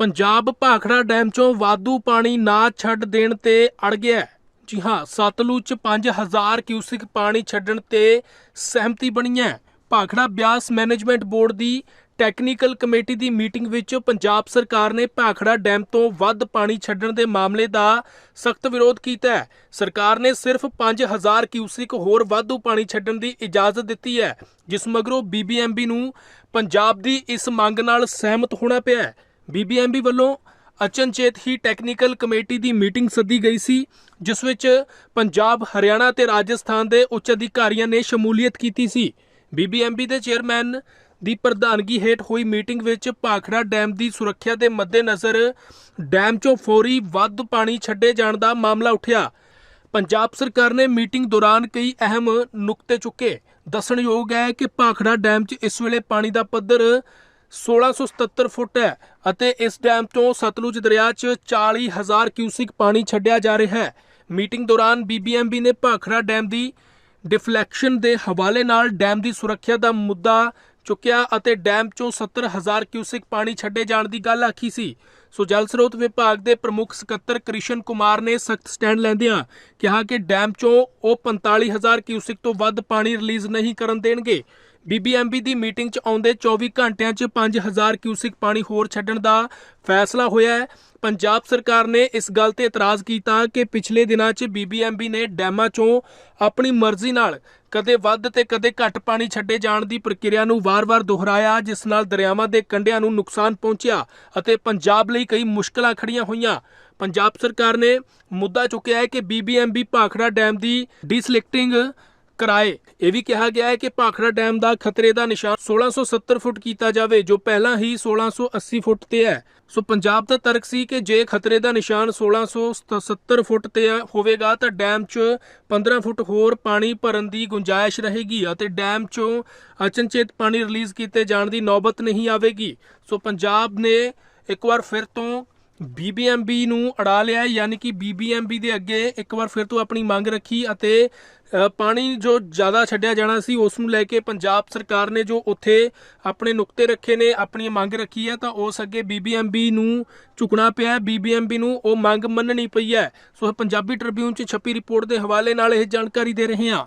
Punjab Bhakra dam 'ਚੋਂ ਵਾਧੂ ਪਾਣੀ ਨਾ ਛੱਡ ਦੇਣ ਤੇ ਅੜ ਗਿਆ ਜੀ ਹਾਂ, ਸਤਲੁਜ 'ਚ 5000 ਕਿਊਸਿਕ ਪਾਣੀ ਛੱਡਣ ਤੇ ਸਹਿਮਤੀ ਬਣੀ ਹੈ। ਭਾਖੜਾ ਬਿਆਸ ਮੈਨੇਜਮੈਂਟ ਬੋਰਡ ਦੀ ਟੈਕਨੀਕਲ ਕਮੇਟੀ ਦੀ ਮੀਟਿੰਗ ਵਿੱਚ ਪੰਜਾਬ ਸਰਕਾਰ ਨੇ ਭਾਖੜਾ ਡੈਮ ਤੋਂ ਵੱਧ ਪਾਣੀ ਛੱਡਣ ਦੇ ਮਾਮਲੇ ਦਾ ਸਖਤ ਵਿਰੋਧ ਕੀਤਾ ਹੈ। ਸਰਕਾਰ ਨੇ ਸਿਰਫ 5000 ਕਿਊਸਿਕ ਹੋਰ ਵਾਧੂ ਪਾਣੀ ਛੱਡਣ ਦੀ ਇਜਾਜ਼ਤ ਦਿੱਤੀ ਹੈ, ਜਿਸ ਮਗਰੋਂ ਬੀਬੀਐਮਬੀ ਨੂੰ ਪੰਜਾਬ ਦੀ ਇਸ ਮੰਗ ਨਾਲ ਸਹਿਮਤ ਹੋਣਾ ਪਿਆ ਹੈ। ਬੀਬੀਐਮਬੀ ਵੱਲੋਂ ਅਚਨਚੇਤ ਹੀ ਟੈਕਨੀਕਲ ਕਮੇਟੀ ਦੀ ਮੀਟਿੰਗ ਸੱਦੀ ਗਈ ਸੀ, ਜਿਸ ਵਿੱਚ ਪੰਜਾਬ, ਹਰਿਆਣਾ ਤੇ ਰਾਜਸਥਾਨ ਦੇ ਉੱਚ ਅਧਿਕਾਰੀਆਂ ਨੇ ਸ਼ਮੂਲੀਅਤ ਕੀਤੀ ਸੀ। ਬੀਬੀਐਮਬੀ ਦੇ ਚੇਅਰਮੈਨ ਦੀ ਪ੍ਰਧਾਨਗੀ ਹੇਠ ਹੋਈ ਮੀਟਿੰਗ ਵਿੱਚ ਭਾਖੜਾ ਡੈਮ ਦੀ ਸੁਰੱਖਿਆ ਦੇ ਮੱਦੇਨਜ਼ਰ ਡੈਮ 'ਚੋਂ ਫੌਰੀ ਵੱਧ ਪਾਣੀ ਛੱਡੇ ਜਾਣ ਦਾ ਮਾਮਲਾ ਉੱਠਿਆ। ਪੰਜਾਬ ਸਰਕਾਰ ਨੇ ਮੀਟਿੰਗ ਦੌਰਾਨ ਕਈ ਅਹਿਮ ਨੁਕਤੇ ਚੁੱਕੇ। ਦੱਸਣਯੋਗ ਹੈ ਕਿ ਭਾਖੜਾ ਡੈਮ 'ਚ ਇਸ ਵੇਲੇ ਪਾਣੀ ਦਾ ਪੱਧਰ 1677 ਫੁੱਟ ਹੈ ਅਤੇ ਇਸ ਡੈਮ ਤੋਂ ਸਤਲੁਜ ਦਰਿਆ 'ਚ 40000 ਕਿਊਸਿਕ ਪਾਣੀ ਛੱਡਿਆ ਜਾ ਰਿਹਾ ਹੈ। ਮੀਟਿੰਗ ਦੌਰਾਨ ਬੀਬੀਐਮਬੀ ਨੇ ਭਾਖੜਾ ਡੈਮ ਦੀ ਡਿਫਲੈਕਸ਼ਨ ਦੇ ਹਵਾਲੇ ਨਾਲ ਡੈਮ ਦੀ ਸੁਰੱਖਿਆ ਦਾ ਮੁੱਦਾ ਚੁੱਕਿਆ ਅਤੇ ਡੈਮ 'ਚੋਂ 70000 ਕਿਊਸਿਕ ਪਾਣੀ ਛੱਡੇ ਜਾਣ ਦੀ ਗੱਲ ਆਖੀ ਸੀ। ਸੋ ਜਲ ਸਰੋਤ ਵਿਭਾਗ ਦੇ ਪ੍ਰਮੁੱਖ ਸਕੱਤਰ ਕ੍ਰਿਸ਼ਨ ਕੁਮਾਰ ਨੇ ਸਖਤ ਸਟੈਂਡ ਲੈਂਦਿਆਂ ਕਿਹਾ ਕਿ ਡੈਮ 'ਚੋਂ ਉਹ 45000 ਕਿਊਸਿਕ ਤੋਂ ਵੱਧ ਪਾਣੀ ਰਿਲੀਜ਼ ਨਹੀਂ ਕਰਨ ਦੇਣਗੇ। ਬੀਬੀਐਮਬੀ ਦੀ ਮੀਟਿੰਗ 'ਚ ਆਉਂਦੇ 24 ਘੰਟਿਆਂ 'ਚ 5000 ਕਿਊਸਿਕ ਪਾਣੀ ਹੋਰ ਛੱਡਣ ਦਾ ਫੈਸਲਾ ਹੋਇਆ ਹੈ। ਪੰਜਾਬ ਸਰਕਾਰ ਨੇ ਇਸ ਗੱਲ ਤੇ ਇਤਰਾਜ਼ ਕੀਤਾ ਕਿ ਪਿਛਲੇ ਦਿਨਾਂ 'ਚ ਬੀਬੀਐਮਬੀ ਨੇ ਡੈਮਾਂ 'ਚੋਂ ਆਪਣੀ ਮਰਜ਼ੀ ਨਾਲ ਕਦੇ ਵੱਧ ਤੇ ਕਦੇ ਘੱਟ ਪਾਣੀ ਛੱਡੇ ਜਾਣ ਦੀ ਪ੍ਰਕਿਰਿਆ ਨੂੰ ਵਾਰ-ਵਾਰ ਦੁਹਰਾਇਆ, ਜਿਸ ਨਾਲ ਦਰਿਆਵਾਂ ਦੇ ਕੰਢਿਆਂ ਨੂੰ ਨੁਕਸਾਨ ਪਹੁੰਚਿਆ ਅਤੇ ਪੰਜਾਬ ਲਈ ਕਈ ਮੁਸ਼ਕਲਾਂ ਖੜੀਆਂ ਹੋਈਆਂ। ਪੰਜਾਬ ਸਰਕਾਰ ਨੇ ਮੁੱਦਾ ਚੁੱਕਿਆ ਹੈ ਕਿ ਬੀਬੀਐਮਬੀ ਭਾਖੜਾ ਡੈਮ ਦੀ ਡੀਸਲਿਕਟਿੰਗ ਕਰਾਏ। ਇਹ ਵੀ ਕਿਹਾ ਗਿਆ ਹੈ ਕਿ ਭਾਖੜਾ ਡੈਮ ਦਾ ਖਤਰੇ ਦਾ ਨਿਸ਼ਾਨ 1670 ਫੁੱਟ ਕੀਤਾ ਜਾਵੇ, ਜੋ ਪਹਿਲਾਂ ਹੀ 1680 ਫੁੱਟ ਤੇ ਹੈ। ਸੋ ਪੰਜਾਬ ਦਾ ਤਰਕ ਸੀ ਕਿ ਜੇ ਖਤਰੇ ਦਾ ਨਿਸ਼ਾਨ 1670 ਫੁੱਟ ਤੇ ਹੋਵੇਗਾ, ਤਾਂ ਡੈਮ 'ਚ 15 ਫੁੱਟ ਹੋਰ ਪਾਣੀ ਭਰਨ ਦੀ ਗੁੰਜਾਇਸ਼ ਰਹੇਗੀ ਅਤੇ ਡੈਮ 'ਚੋਂ ਅਚਨਚੇਤ ਪਾਣੀ ਰਿਲੀਜ਼ ਕੀਤੇ ਜਾਣ ਦੀ ਨੌਬਤ ਨਹੀਂ ਆਵੇਗੀ। ਸੋ ਪੰਜਾਬ ਨੇ ਇੱਕ ਵਾਰ ਫਿਰ ਤੋਂ ਬੀਬੀਐਮਬੀ ਨੂੰ ਅੜਾ ਲਿਆ, ਯਾਨੀ ਕਿ ਬੀਬੀਐਮਬੀ ਦੇ ਅੱਗੇ ਇੱਕ ਵਾਰ ਫਿਰ ਤੋਂ ਆਪਣੀ ਮੰਗ ਰੱਖੀ ਅਤੇ ਪਾਣੀ ਜੋ ਜ਼ਿਆਦਾ ਛੱਡਿਆ ਜਾਣਾ ਸੀ, ਉਸ ਨੂੰ ਲੈ ਕੇ ਪੰਜਾਬ ਸਰਕਾਰ ਨੇ ਜੋ ਉੱਥੇ ਆਪਣੇ ਨੁਕਤੇ ਰੱਖੇ ਨੇ ਆਪਣੀ ਮੰਗ ਰੱਖੀ ਹੈ, ਤਾਂ ਉਸ ਅੱਗੇ ਬੀਬੀਐਮਬੀ ਨੂੰ ਝੁਕਣਾ ਪਿਆ ਬੀਬੀਐਮਬੀ ਨੂੰ ਉਹ ਮੰਗ ਮੰਨਣੀ ਪਈ ਹੈ। ਸੋ ਪੰਜਾਬੀ ਟ੍ਰਿਬਿਊਨ 'ਚ ਛਪੀ ਰਿਪੋਰਟ ਦੇ ਹਵਾਲੇ ਨਾਲ ਇਹ ਜਾਣਕਾਰੀ ਦੇ ਰਹੇ ਹਾਂ।